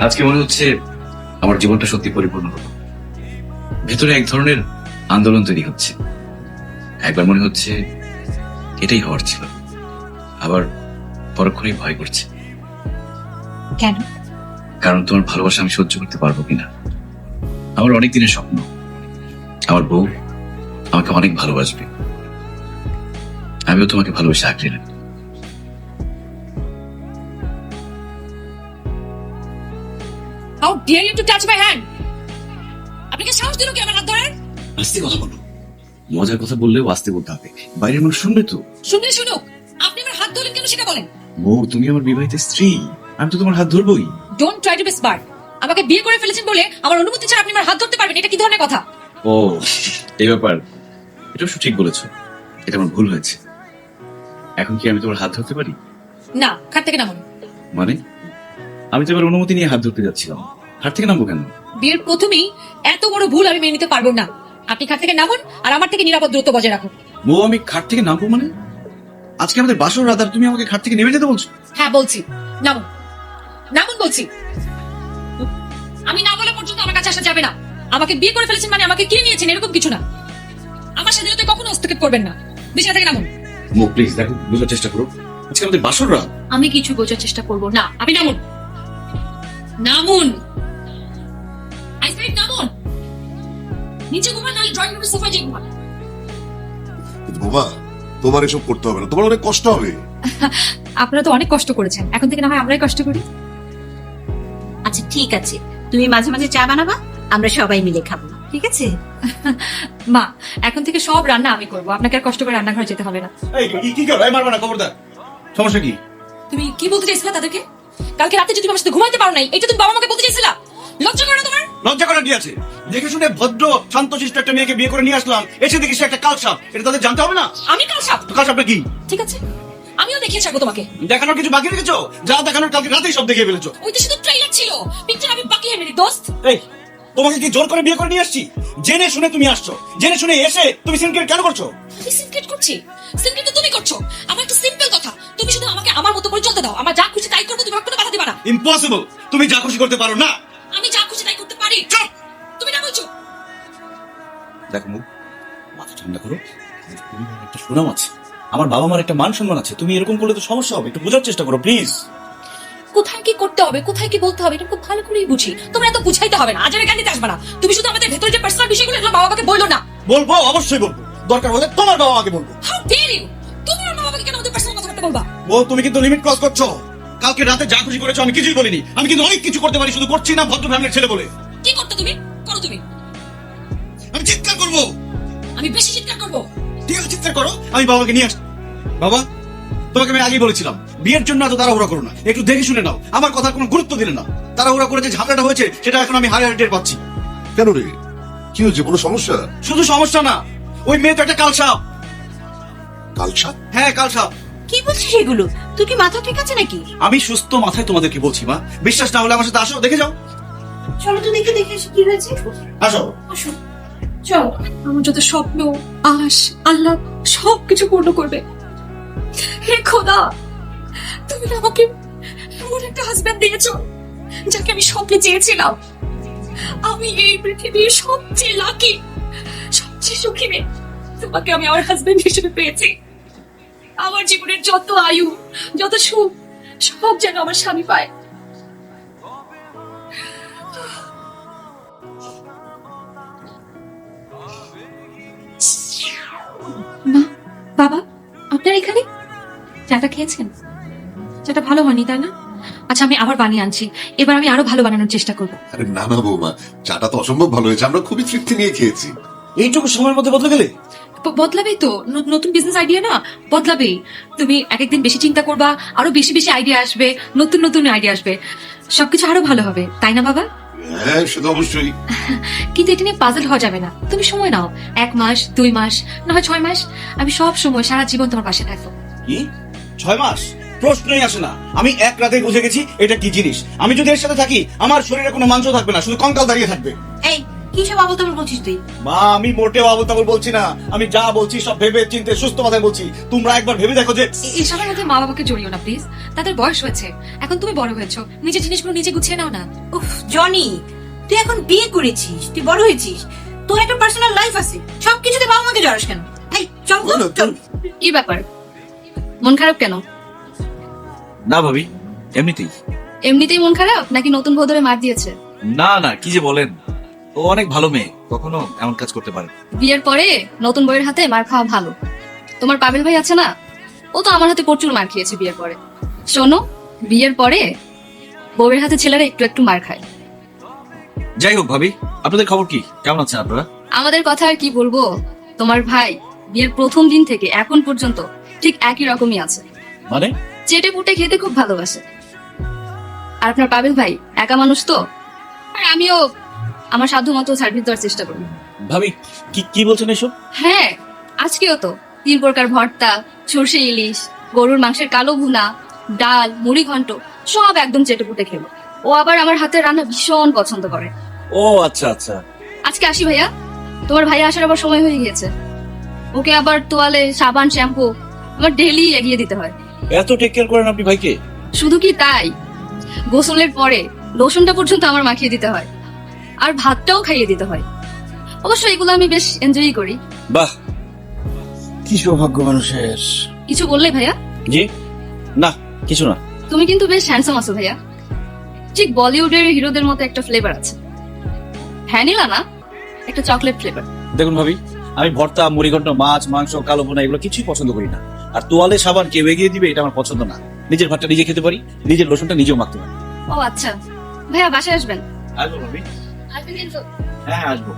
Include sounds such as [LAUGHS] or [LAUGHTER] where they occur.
আজকে মনে হচ্ছে আমার জীবনটা সত্যি পরিপূর্ণ হলো। ভেতরে এক ধরনের আন্দোলন তৈরি হচ্ছে। একবার মনে হচ্ছে এটাই হওয়ার ছিল। আবার পরক্ষণেই ভয় করছে। কেন? কারণ তোমার ভালোবাসা আমি সহ্য করতে পারব কিনা। আমার অনেক দিনের স্বপ্ন। আমার বউ আমাকে অনেক ভালোবাসবে। আমিও তোমাকে ভালোবেসে আঁকড়ে নেব how dare you to touch my hand আপনি কি সাহস দিল কি আমার হাত আস্তে কথা বলো। মজার কথা বললেও আস্তে বলতে হবে। বাইরের মানুষ শুনবে তো? শুনলে শুনুক। আপনি আমার হাত ধরলেন কেন সেটা বলেন। বউ তুমি আমার বিবাহিত স্ত্রী। আমি তো তোমার হাত ধরবোই। Don't try to be smart আমাকে বিয়ে করে ফেলেছেন বলে আমার অনুমতি ছাড়া আপনি আমার হাত ধরতে পারবেন এটা কি ধরনের কথা? ও এই ব্যাপার। এটা অবশ্য ঠিক বলেছ। এটা আমার ভুল হয়েছে। এখন কি আমি তোমার হাত ধরতে পারি? না খাট থেকে নামুন। মানে? আমি তো এবার অনুমতি নিয়ে হাত ধরতে যাচ্ছিলাম। হাত থেকে নামবো কেন? বিয়ের প্রথমেই এত বড় ভুল আমি মেনে নিতে পারব না। আপনি খাট থেকে নামুন আর আমার থেকে নিরাপদ দূরত্ব বজায় রাখুন। বউ আমি খাট থেকে নামবো মানে? আজকে আমাদের বাসর রাত আর তুমি আমাকে খাট থেকে নেমে যেতে বলছো? হ্যাঁ বলছি। নামুন। নামুন বলছি। আমি না বলে পর্যন্ত আমার কাছে আসা যাবে না। আমাকে বিয়ে করে ফেলেছেন মানে আমাকে কিনে নিয়েছেন এরকম কিছু না। আমার স্বাধীনতা কখনো হস্তক্ষেপ করবেন না। বিছানা থেকে নামুন। মো প্লিজ দেখো বোঝার চেষ্টা করো। আজকে আমাদের বাসর রাত। আমি কিছু বোঝার চেষ্টা করব না। আপনি নামুন। নামুন। I said নামুন। নিচে ঘুমান নাহলে ড্রয়িং রুমের সোফায় যে ঘুমান কিন্তু বোমা তোমার এসব করতে হবে না। তোমার অনেক কষ্ট হবে। [LAUGHS] আপনারা তো অনেক কষ্ট করেছেন। এখন থেকে না হয় আমরাই কষ্ট করি। আচ্ছা ঠিক আছে। তুমি মাঝে মাঝে চা বানাবা আমরা সবাই মিলে খাব। ঠিক আছে? [LAUGHS] মা এখন থেকে সব রান্না আমি করব। আপনাকে আর কষ্ট করে রান্নাঘরে যেতে হবে না। এই কি কি করো? এই মারবা না খবরদার। সমস্যা কি? তুমি কি বলতে চাইছিলা তাদেরকে? কালকে রাতে যদি আমার সাথে ঘুমাইতে পারো নাই এটা তুমি বাবা মাকে বলতে চাইছিলা? লজ্জা করে না তোমার? লজ্জা করার কি আছে? দেখে শুনে ভদ্র শান্তশিষ্ট একটা মেয়েকে বিয়ে করে নিয়ে আসলাম এসে দেখি সে একটা কালসাপ। এটা তাদের জানতে হবে না? আমি কাল সাপ তো কালসাপটা কি? ঠিক আছে। আমিও দেখিয়ে ছাড়বো তোমাকে। দেখানোর কিছু বাকি রেখেছো? যা দেখানোর কালকে রাতেই সব দেখিয়ে ফেলেছো। ওই তো শুধু ট্রেলার ছিল। পিকচার আমি বাকি হয়ে দোস্ত। এই তোমাকে কি জোর করে বিয়ে করে নিয়ে আসছি? জেনে শুনে তুমি আসছো। জেনে শুনে এসে তুমি সিনকেট কেন করছ? আমি সিনক্রেট করছি। সিনক্রেট তো তুমি করছ। আমার একটা সিম্পল কথা। তুমি শুধু আমাকে আমার মতো করে চলতে দাও। আমার যা খুশি দিবা না। ইম্পসিবল তুমি যা খুশি করতে পারো না! আমি যা খুশি তাই করতে পারি। চুপ! তুমি না বলছো? দেখো মুখ মাথা ঠান্ডা করো। একটা সুনাম আছে। আমার বাবা মার একটা মান সম্মান আছে। তুমি এরকম করলে তো সমস্যা হবে। একটু বোঝার চেষ্টা করো প্লিজ কোথায় কি করতে হবে কোথায় কি বলতে হবে এটা খুব ভালো করেই বুঝি। তোমরা এত বুঝাইতে হবে না। আজের জ্ঞান দিতে আসবে না। তুমি শুধু আমাদের ভেতরে যে পার্সোনাল বিষয়গুলো এগুলো বাবা মাকে বলল না। বলব অবশ্যই বলব। দরকার হলে তোমার বাবা মাকে বলব। হাউ ডেয়ার ইউ তুমি আমার বাবাকে কেন আমাদের পার্সোনাল কথাবার্তা বলবা? ও তুমি কিন্তু লিমিট ক্রস করছ। কালকে রাতে যা খুশি করেছ আমি কিছুই বলিনি। আমি কিন্তু অনেক কিছু করতে পারি শুধু করছি না ভদ্র ফ্যামিলির ছেলে বলে। কি করতে তুমি? করো তুমি। আমি চিৎকার করব। আমি বেশি চিৎকার করব। ঠিক আছে চিৎকার করো। আমি বাবাকে নিয়ে আস বাবা তোমাকে আমি আগেই বলেছিলাম বিয়ের জন্য এত তাড়াহুড়া করো না। একটু দেখে শুনে নাও। আমার কথার কোনো গুরুত্ব দিলে না। তাড়াহুড়া করে যে ঝামেলাটা হয়েছে সেটা এখন আমি হারে হারে টের পাচ্ছি। কেন রে? কি হয়েছে কোনো সমস্যা? শুধু সমস্যা না ওই মেয়ে তো একটা কালসাপ। কালসাপ? হ্যাঁ কালসাপ। কি বলছিস এগুলো? তুই কি মাথা ঠিক আছে নাকি? আমি সুস্থ মাথায় তোমাদেরকে বলছি মা? বিশ্বাস না হলে আমার সাথে আসো দেখে যাও। চলো তো দেখে দেখে এসে কি হয়েছে? আসো। চল। আমার যত স্বপ্ন আশ আল্লাহ সব কিছু পূর্ণ করবে। হে খোদা তুমি আমাকে এমন একটা হাজবেন্ড দিয়েছ যাকে আমি স্বপ্নে চেয়েছিলাম। আমি এই পৃথিবীর সবচেয়ে লাকি সবচেয়ে সুখী মেয়ে। তোমাকে আমি আমার হাজবেন্ড হিসেবে পেয়েছি। আমার জীবনের যত আয়ু যত সুখ সব যেন আমার স্বামী পায়। মা বাবা আপনার এখানে? চাটা খেয়েছেন? চাটা ভালো হয়নি তাই না? আচ্ছা আমি আবার বানিয়ে আনছি। এবার আমি আরও ভালো বানানোর চেষ্টা করব। আরে না না বৌমা চাটা তো অসম্ভব ভালো হয়েছে। আমরা খুবই তৃপ্তি নিয়ে খেয়েছি। এইটুকু সময়ের মধ্যে বদলে গেলে? বদলাবেই তো। নতুন বিজনেস আইডিয়া না? বদলাবেই। তুমি এক একদিন বেশি চিন্তা করবা আরও বেশি বেশি আইডিয়া আসবে নতুন নতুন আইডিয়া আসবে। সবকিছু আরও ভালো হবে তাই না বাবা? হ্যাঁ অবশ্যই। [LAUGHS] কিন্তু এটা নিয়ে পাজল হওয়া যাবে না। তুমি সময় নাও। এক মাস দুই মাস না হয় ছয় মাস। আমি সব সময় সারা জীবন তোমার পাশে থাকব। কি? ছয় মাস? প্রশ্নই আসে না। আমি এক রাতে বুঝে গেছি এটা কি জিনিস। আমি যদি এর সাথে থাকি আমার শরীরে কোনো মাংস থাকবে না শুধু কঙ্কাল দাঁড়িয়ে থাকবে। এই কি সব আবল তাবল বলছিস তুই? মা আমি মোটেও আবল তাবল বলছি না। আমি যা বলছি সব ভেবে চিন্তে সুস্থ মাথায় বলছি। তোমরা একবার ভেবে দেখো যে এসবের মধ্যে মা বাবাকে জড়িও না প্লিজ তাদের বয়স হয়েছে। এখন তুমি বড় হয়েছো। নিজের জিনিসগুলো নিজে গুছিয়ে নাও না। উফ জনি তুই এখন বিয়ে করেছিস তুই বড় হয়েছিস। তোর একটা পার্সোনাল লাইফ আছে। সবকিছুতে বাবা মাকে জড়াস কেন? এই চল। কি ব্যাপার? মন খারাপ কেন? না ভাবি এমনিতেই। এমনিতেই মন খারাপ? নাকি নতুন বউ ধরে মার দিয়েছে? না না কি যে বলেন। ও অনেক ভালো মেয়ে কখনো এমন কাজ করতে পারে বিয়ের পরে নতুন বইয়ের হাতে মার খাওয়া ভালো। তোমার পাবেল ভাই আছে না? ও তো আমার হাতে প্রচুর মার খেয়েছে বিয়ের পরে। শোনো বিয়ের পরে বউয়ের হাতে ছেলেরা একটু একটু মার খায়। যাই হোক ভাবি আপনাদের খবর কি? কেমন আছেন আপনারা? আমাদের কথা আর কি বলব? তোমার ভাই বিয়ের প্রথম দিন থেকে এখন পর্যন্ত ঠিক একই রকমই আছে। মানে? চেটে পুটে খেতে খুব ভালোবাসে। আর আপনার পাবেল ভাই একা মানুষ তো? আর আমিও আমার সাধ্য মতো সার্ভিস দেওয়ার চেষ্টা করি ভাবি কি কি বলছেন এসব? হ্যাঁ আজকেও তো। তিন প্রকার ভর্তা সর্ষে ইলিশ গরুর মাংসের কালো ভুনা ডাল মুড়ি ঘন্ট সব একদম চেটে পুটে খেলো ও আবার আমার হাতের রান্না ভীষণ পছন্দ করে। ও আচ্ছা আচ্ছা। আজকে আসি ভাইয়া। তোমার ভাইয়া আসার আবার সময় হয়ে গিয়েছে। ওকে আবার তোয়ালে সাবান শ্যাম্পু আমার ডেলি এগিয়ে দিতে হয়। এত টেক কেয়ার করেন আপনি ভাইকে? শুধু কি তাই? গোসলের পরে লোশনটা পর্যন্ত আমার মাখিয়ে দিতে হয়। আর ভাতটাও খাইয়ে দিতে হয়। অবশ্য এগুলো আমি বেশ এনজয়ই করি। বাহ! কি সৌভাগ্য মানুষের। কিছু বললে ভাইয়া? জি? না কিছু না। তুমি কিন্তু বেশ হ্যান্ডসাম আছো ভাইয়া। ঠিক বলিউডের হিরোদের মতো একটা ফ্লেভার আছে। ভ্যানিলা না একটা চকলেট ফ্লেভার দেখুন ভাবি আমি ভর্তা মুড়িঘণ্ট মাছ মাংস কালো ভুনা এগুলো কিছুই পছন্দ করি না। আর তোয়ালে সাবান কেউ এগিয়ে দিবে এটা আমার পছন্দ না। নিজের ভাতটা নিজে খেতে পারি নিজের লোশনটা নিজেও মাখতে পারি। ও আচ্ছা। ভাইয়া বাসায় আসবেন? আসব ভাবি। আসবেন কিন্তু হ্যাঁ আসব।